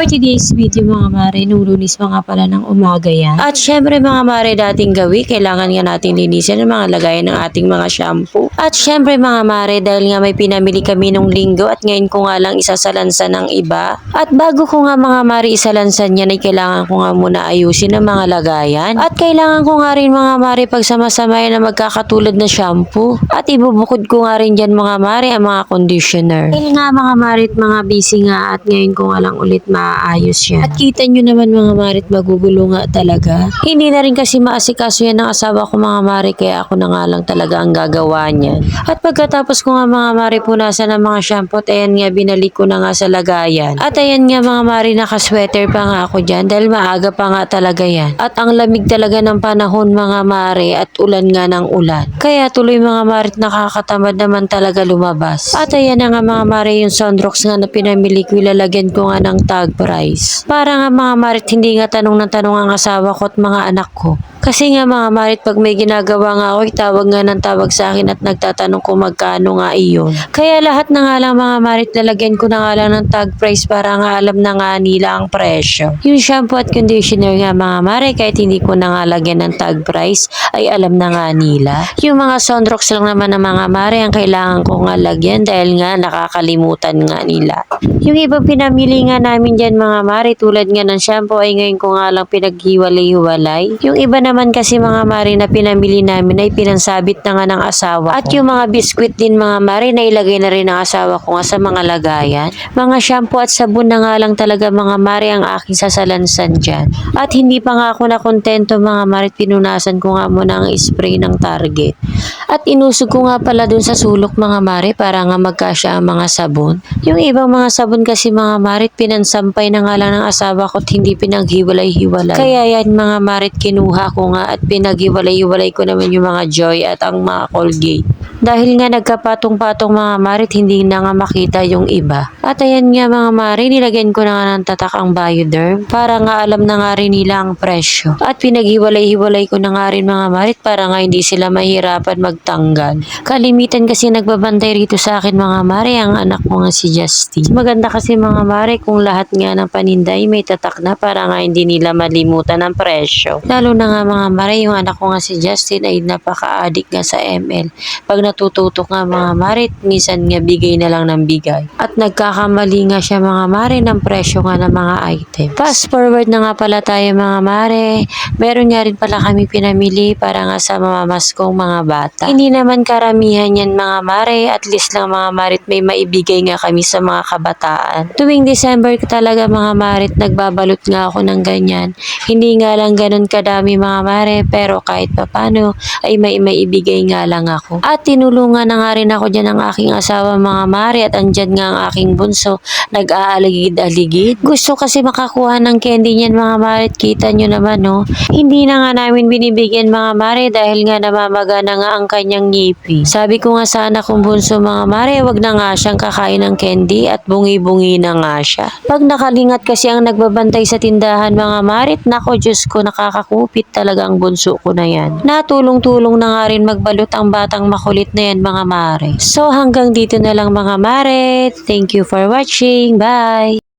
For today's video mga mare, nung lunis mga pala ng umaga yan. At syempre mga mare dating gawi, kailangan nga natin linisin ang mga lagayan ng ating mga shampoo. At syempre mga mare, dahil nga may pinamili kami nung linggo at ngayon ko nga lang isasalansan ng iba. At bago ko nga mga mare isalansan yan ay kailangan ko nga muna ayusin ang mga lagayan. At kailangan ko nga rin mga mare pagsamasamayan na magkakatulad na shampoo. At ibubukod ko nga rin dyan mga mare ang mga conditioner. Dahil nga mga mare at mga busy nga at ngayon ko nga lang ulit maayos yan. At kita nyo naman mga marit magugulo nga talaga. Hindi na rin kasi maasikaso yan ng asawa ko mga mare kaya ako na nga lang talaga ang gagawa niyan. At pagkatapos ko nga mga mare punasan ng mga shampoo ayan nga binalik ko na nga sa lagayan. At ayan nga mga mare nakasweater pa nga ako dyan dahil maaga pa nga talaga yan. At ang lamig talaga ng panahon mga mare at ulan nga ng ulan. Kaya tuloy mga marit nakakatamad naman talaga lumabas. At ayan nga mga mare yung Sundrox nga na pinamili ko ilalagyan ko nga ng tag price. Para nga mga marit hindi nga tanong ng tanong ang asawa ko at mga anak ko. Kasi nga mga marit pag may ginagawa nga ako, itawag nga ng tawag sa akin at nagtatanong kung magkano nga iyon. Kaya lahat na nga lang mga marit lalagyan ko na nga lang ng tag price para nga alam na nga nila ang presyo. Yung shampoo at conditioner nga mga marit kahit hindi ko na nga lagyan ng tag price ay alam na nga nila. Yung mga Sondrox lang naman ng mga mare ang kailangan ko nga lagyan dahil nga nakakalimutan nga nila. Yung ibang pinamili nga namin dyan mga mare tulad nga ng shampoo ay ngayon ko nga lang pinaghiwalay-hiwalay. Yung iba naman kasi mga mare na pinamili namin ay pinansabit na nga ng asawa At yung mga biskwit din mga mare na ilagay na rin ng asawa ko nga sa mga lagayan. Mga shampoo at sabon na nga lang talaga mga mare ang aking sasalansan dyan. At hindi pa nga ako nakontento mga mare pinunasan ko nga muna ang spray ng Target. At inusog ko nga pala dun sa sulok mga mare para nga magkasya ang mga sabon. Yung ibang mga sabon kasi mga marit pinansampay na nga lang ng asawa ko at hindi pinaghiwalay-hiwalay. Kaya yan mga marit kinuha ko nga at pinaghiwalay-hiwalay ko naman yung mga joy at ang mga Colgate. Dahil nga nagkapatong-patong mga marit, hindi na nga makita yung iba. At ayan nga mga mari, nilagyan ko na nga ng tatak ang Bioderm para nga alam na nga rin nila ang presyo. At pinaghiwalay-hiwalay ko na nga rin mga marit para nga hindi sila mahirapan magtanggal. Kalimitan kasi nagbabantay rito sa akin mga mari, ang anak ko nga si Justin. Maganda kasi mga mari kung lahat nga ng paninday may tatak na para nga hindi nila malimutan ang presyo. Lalo na nga mga mari, yung anak ko nga si Justin ay napaka-addict nga sa ML. Pag natututok nga mga marit, minsan nga bigay na lang ng bigay. At nagkakamali nga siya mga mare ng presyo nga ng mga item. Fast forward na nga pala tayo mga mare. Meron nga rin pala kami pinamili para nga sa mamamas kong mga bata. Hindi naman karamihan yan mga mare. At least lang mga marit may maibigay nga kami sa mga kabataan. Tuwing December talaga mga marit nagbabalot nga ako ng ganyan. Hindi nga lang ganun kadami mga mare pero kahit papano ay may maibigay nga lang ako. At tinulungan na nga rin ako dyan ng aking asawa mga mare at andyan nga ang aking bunso nag-aaligid-aligid. Gusto kasi makakuha ng candy niyan mga mare kita nyo naman no. Hindi na nga namin binibigyan mga mare dahil nga namamaga na nga ang kanyang ngipi. Sabi ko nga sa anak kong bunso mga mare wag na nga siyang kakain ng candy at bungi-bungi na nga siya. Pag nakalingat kasi ang nagbabantay sa tindahan mga marit, nako Diyos ko nakakakupit talaga ang bunso ko na yan. Natulong-tulong na nga rin magbalot ang batang makulit na yan mga mare. So hanggang dito na lang mga mare. Thank you for watching. Bye!